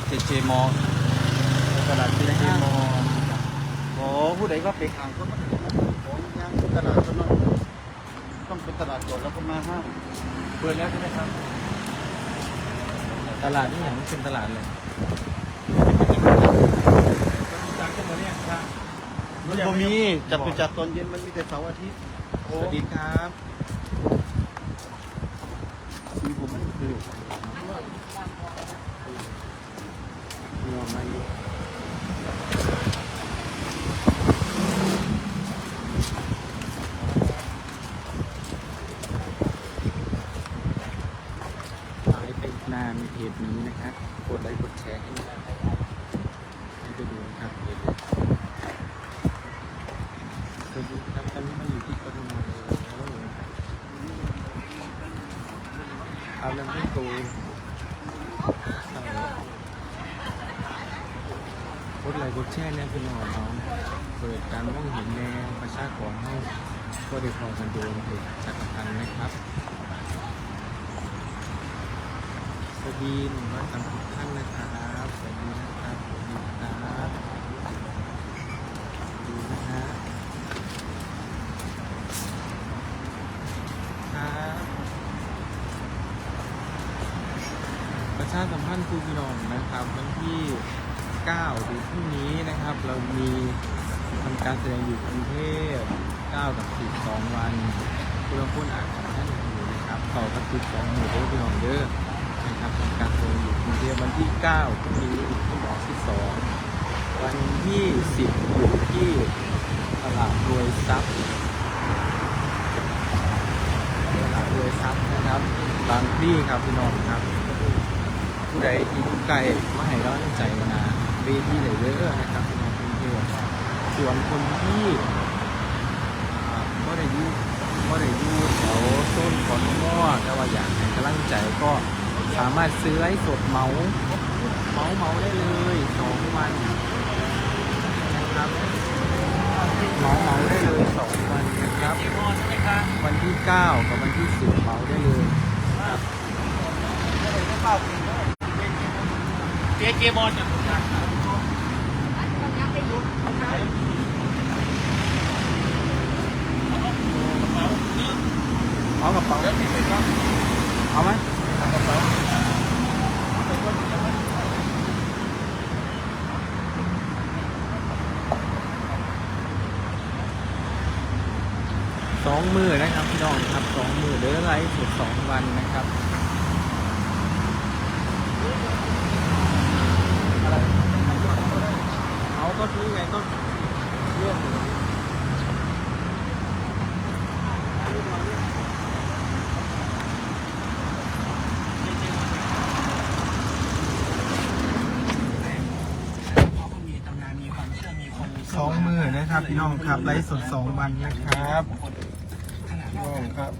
ดเจเจมอตลาดเจเจมอโอ้ผู้ใดก็ไปขางคนมาของย่างตลาดคนนั้นต้องเป็นตลาดก่อนแล้วก็มาห้างเปิดแล้วใช่ไหมครับ ตลาดนี่อย่างเป็นตลาดเลยจากขึ้นมาเนี่ยครับมันบ่มีจับไปจัดตอนเย็นมันมีแต่เสาร์อาทิตย์สวัสดีครับ มีผมมันคือ เรามาอยู่หายไปนานเพจ นี้นะครับ กดไลค์กดแชร์ให้นะครับให้ไปดูนะครับเพจนี้สวัสดีครับตอนนี้มาอยู่ที่กทมเลยเอาเรื่องที่ตูใช่กดไลค์กดแชร์เนี่ยเป็นหน่อยน้องเปิดการมองเห็นแนวประชากรเฮาก็ได้พอกันโดนเพจจักรพันนะครับ ดูนุ่มน้อยสามสิบท่านนะครับสวัสดีนะครับสวัสดีครับดูนะฮะครับประชาสัมพันธ์ครูพี่น้องนะครับวันที่9หรือพรุ่งนี้นะครับ เรามีทำการแสดงอยู่กรุงเทพ9กับ12วันคุณลางคนอาจจะท่านอยู่นะครับต่อกับ12หมู่ด้อพี่น้องเด้อ นะครับทำการโรงอยู่กรุงเทพวันที่9พรุ่งนี้ที่หมอที่2วันที่ 10 อยู่ที่ตลาดรวยทรัพย์ตลาดรวยทรัพย์นะครับบางพลีครับพี่น้องครับ ผู้ใดที่อยู่ใกล้มาให้ร้อนใจนะเวทีไหนเยอะนะครับพี่น้องกรุงเทพส่วนคนที่ก็ได้ยูก็ได้อยูแถวโซนขอนมอแต่ว่าอยากให้กำลังใจก็ สามารถซื้อไลฟ์สดเมาส์เมาส์เมาส์ได้เลยสองวันนะครับเมาส์เมาส์ได้เลยสองวันนะครับ วันที่9กับวันที่10เมาส์ได้เลยครับเจเจมอจับเอากระเป๋าเอาไหม องมือนะครับพี่น้องครับสองมือเดือไลฟ์สดสองวันนะครับเอาก็ซื้อไงก็เรื่องสองมือนะครับพี่น้องครับไลฟ์สดสองวันนะครับ องครับ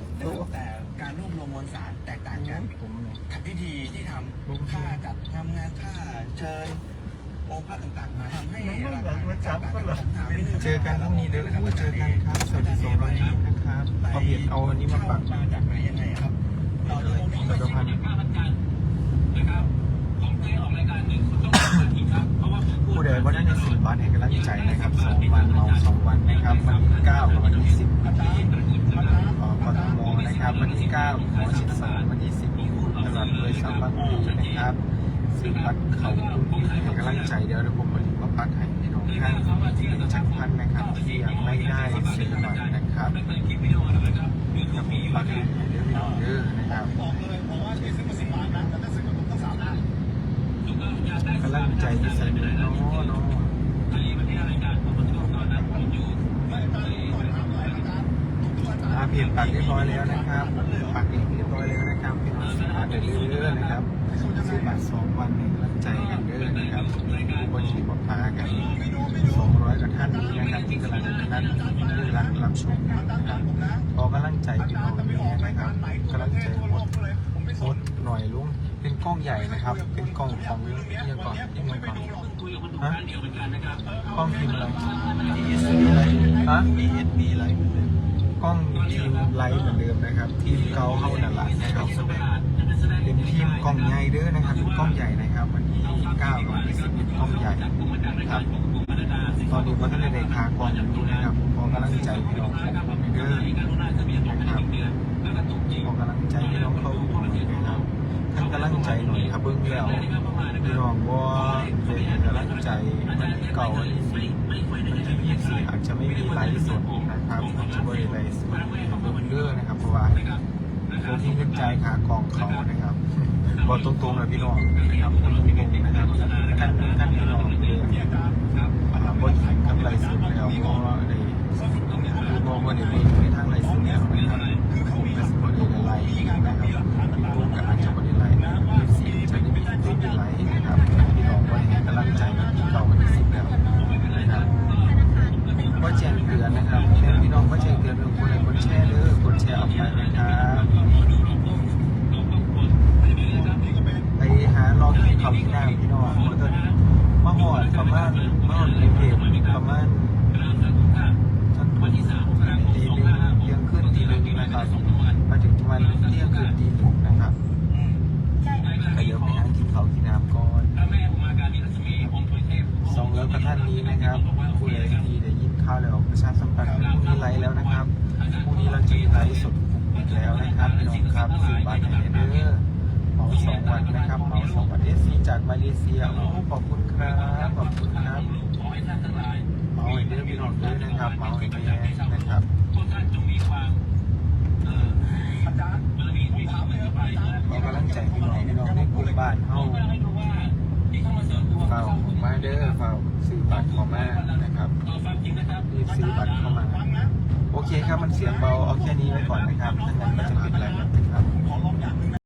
แต่การรวบรวมมวลสารแตกต่างกันผมเนี่ยพิธีที่ทำค่าจัดทำงานค่าเชิญองค์พระต่างๆมาทำให้ราคามันต่างกันผมถามนิดนึงเจอกันพรุ่งนี้เด้ออู้เจอกันครับสวัสดีสองร้อยนิดนะครับเอาเห็ดเอาอันนี้มาปักมาจากไหนยังไงครับเราจะต้องจักรพันธ์ผู้ใดว่าได้ในสิบบาทแห่งกำลังใจนะครับสองวันเมาสองวันนะครับวันที่เก้ากับวันที่สิบที่เอ่อกทมนะครับ วันที่เก้าหมอชิดสามวันที่สิบตลาดเลยสัมบัติ นะครับซื้อบัตรเขาแห่งกำลังใจเดี๋ยวเดี๋ยวผมมาถึงว่าปักให้พี่น้องท่านจักรพันธ์นะครับที่ยังไม่ได้ซื้อบัตรนะครับครับผมปักให้เดี๋ยวพี่น้องเด้อนะครับกำลังใจที่ใส่เลยเนาะเนาะอาเพียงปักเรียบร้อยแล้วนะครับปักเองเรียบร้อยแล้วนะครับพี่น้องสามารถเดินเรื่อยๆนะครับ ซื้อบัตรสองวันให้กำลังใจกันเด้อนะครับบนชีพพากันสองร้อยกว่าท่านนี้นะครับที่กำลังนั่นที่รักรับชมนะครับขอกำลังใจพี่น้องนี้นะครับกำลังใจหมดโคตรหน่อยลุงเป็นกล้องใหญ่นะครับ เป็นกล้องของยังก่อนยังไงก่อนฮะกล้องพิมอะไรฮะมีเอสมีอะไรเหมือนเดิมกล้องทีมไลท์เหมือนเดิมนะครับ ทีมเกาเข้านั่นแหละนะครับเป็นที ล้องใหญ่เด้อนะครับกล้องใหญ่นะครับ วันที่9กับวันที่10กล้องใหญ่ครับตอนนี้พัฒนาในคากองอยู่นะครับขอกำลังใจพี่น้องผมเด้อนะครับขอกำลังใจพี่น้องเข้าดูนะครับท่านกำลังใจหน่อยครับเบื้องแล้วพี่น้องว่าเลยกำลังใจมันเก่าวันที่สี่วันที่ยี่สิบอาจจะไม่มีไลฟ์สดนะครับจะไม่ได้ไลฟ์สดเบื้อง เด้อนะครับเพราะว่าคนที่เงินใจขากองเขานะครับบอกตรงๆเลยพี่น้องนะครับตรงๆนะครับกันกันพี่น้องเลยอ่าบนกำไรสุดแล้วก็ในดูมองว่าในเนทางไรสุดแล้วนะครับผมก็สมบูรณ์ในไลน์นะครับตู้กับอาจจะบริไลน์มีสีจะได้มีตู้เป็นไลน์นะครับพี่น้องว่าให้กำลังใจที่เก่าวันที่สิบแล้วนะครับก็แจ้งเตือนนะครับเพื่อนพี่น้องก็แจ้งเตือนทุกคนเลยกดแชร์เลยกดแชร์ออกไปนะครับไปหาลองกินข้าวที่หน้าพี่น้องเพราะตอนนี้ มาหอดประมาณมาหอดในเพจประมาณจนตีหนึ่งเที่ยงคืนตีหนึ่งนะครับมาถึงประมาณเที่ยงคืนตีหนึ่งนะครับก็เดี๋ยวไปหากินข้าวกินน้ำก่อนสอง แล้วกับท่านนี้นะครับผู้ใดที่ได้ยินข่าวแล้วประชาสัมพันธ์พรุ่งนี้ไลฟ์แล้วนะครับพรุ่งนี้เราจะมีไลฟ์สดอีกแล้วนะครับพี่น้องครับสื่อบัตรให้เด้อเหมาสองวันนะครับเหมาสองวันเอซีจากมาเลเซียโอ้ขอบคุณครับขอบคุณครับเหมาให้เด้อพี่น้องเด้อนะครับเหมาให้แม่นะครับขอกำลังใจพี่น้องพี่น้องในกลุ่มบ้านเฮาเฝ้า มาเด้อฝากซื้อบัตรเข้ามานะครับรีบซื้อบัตรเข้ามา โอเคครับมันเสียงเบาเอาแค่นี้ไว้ก่อนนะครับถ้างั้นก็จะปิดแล้วนะครับ